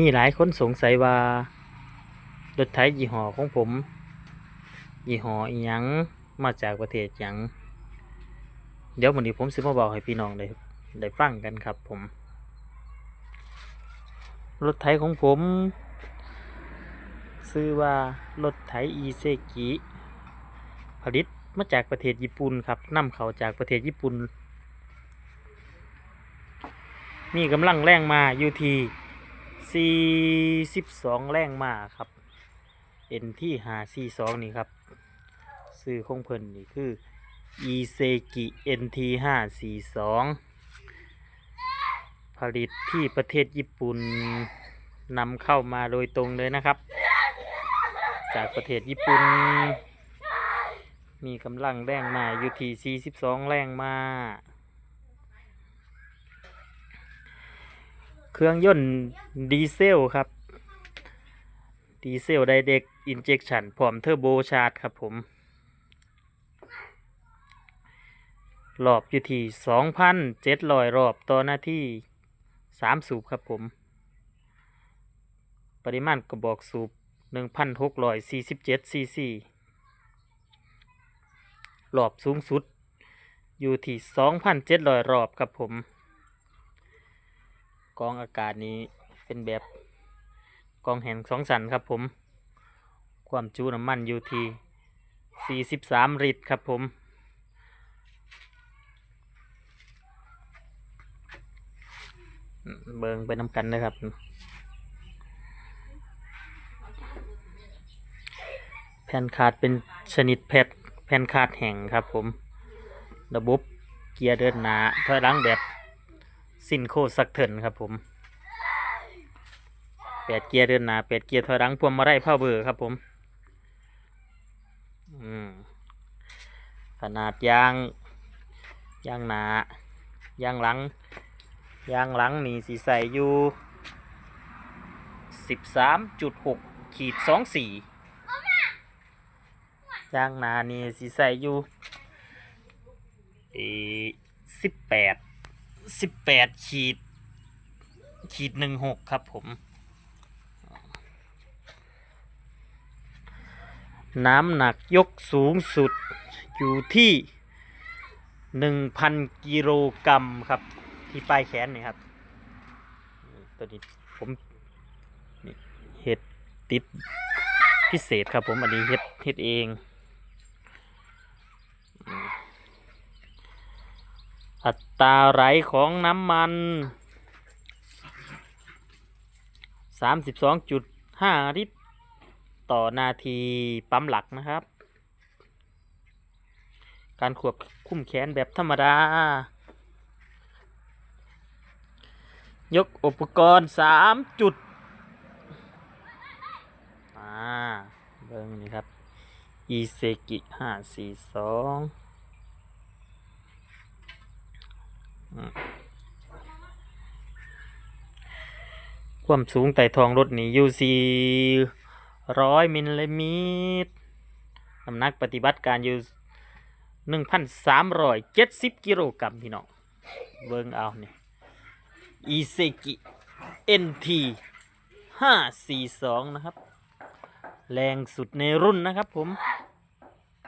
มีหลายคนสงสัยว่ารถไถยี่ห้อของผม ยี่ห้ออีหยังมาจากประเทศหยังเดี๋ยววันนี้ผมสิมาบอกให้พี่น้องได้ได้ฟังกันครับผม รถไถของผมชื่อว่ารถไถอีเซกิผลิตมาจากประเทศญี่ปุ่นครับนำเข้าจากประเทศญี่ปุ่น มีกำลังแรงมาอยู่ที่ 42 แรงมาครับเอ็นที่542 นี่ครับซื้อของเพิ่นนี่คืออีเซกิ NT 542ผลิตที่ประเทศญี่ปุ่นนำเข้ามาโดยตรงเลยนะครับ จากประเทศญี่ปุ่น มีกำลังแรงมาอยู่ที่ 42 แรงมา เครื่องยนต์ดีเซลครับ ดีเซลไดเด็กอินเจ t ชันพร้อมเทอร์โบชาร์จครับผมรอบอยู่ที่ 2,700 รอบต่อหน้าที่3สูบครับผม ปริมาณกระบอกสูบ 1,647ซีซีรอบสูงสุด อยู่ที่ 2,700 รอบครับผม กองอากาศนี้เป็นแบบกองแห่งสองสันครับผม ความจุน้ำมันอยู่ที่43 ลิตรครับผม เบิงไปนำกันนะครับแผ่นคาดเป็นชนิดแพทแผ่นคาดแห่งครับผม ระบบเกียร์เดินหน้าถอยหลังแบบ ซินโคสักเทินครับผมแปดเกียร์เดินหน้าแปดเกียร์ถอยหลังพวงมาไลัยพาเวอร์ครับผมขนาดยางยางหนายางหลังยางหลังนี่สีใสอยู่สิบสามจุดหกขีดสองสี่ยางหนานี่สีใสอยู่สิบแปด สิบแปดขีด ขีดหนึ่งหกครับผม น้ำหนักยกสูงสุดอยู่ที่หนึ่งพันกิโลกรัมครับ ที่ปลายแขนนี่ครับ ตัวนี้ผมเห็ดติดพิเศษครับผม อันนี้เห็ดเห็ดเอง อัตราไหลของน้ำมัน 32.5 ลิตร ต่อนาทีปั๊มหลักนะครับ การขวบคุ้มแขนแบบธรรมดา ยกอุปกรณ์ 3 จุด อ่า เบิ่งนี่ครับ อีเซกิ 542 ความสูงไต่ทองรถนี่อยู่สี่ร้อยมิลลิเมตรน้ำหนักปฏิบัติการอยู่หนึ่งพันสามร้อยเจ็ดสิบกิโลกรัมพี่น้อง เบิ้งเอาเนี่ยอีเซกิ NT 542นะครับ แรงสุดในรุ่นนะครับผม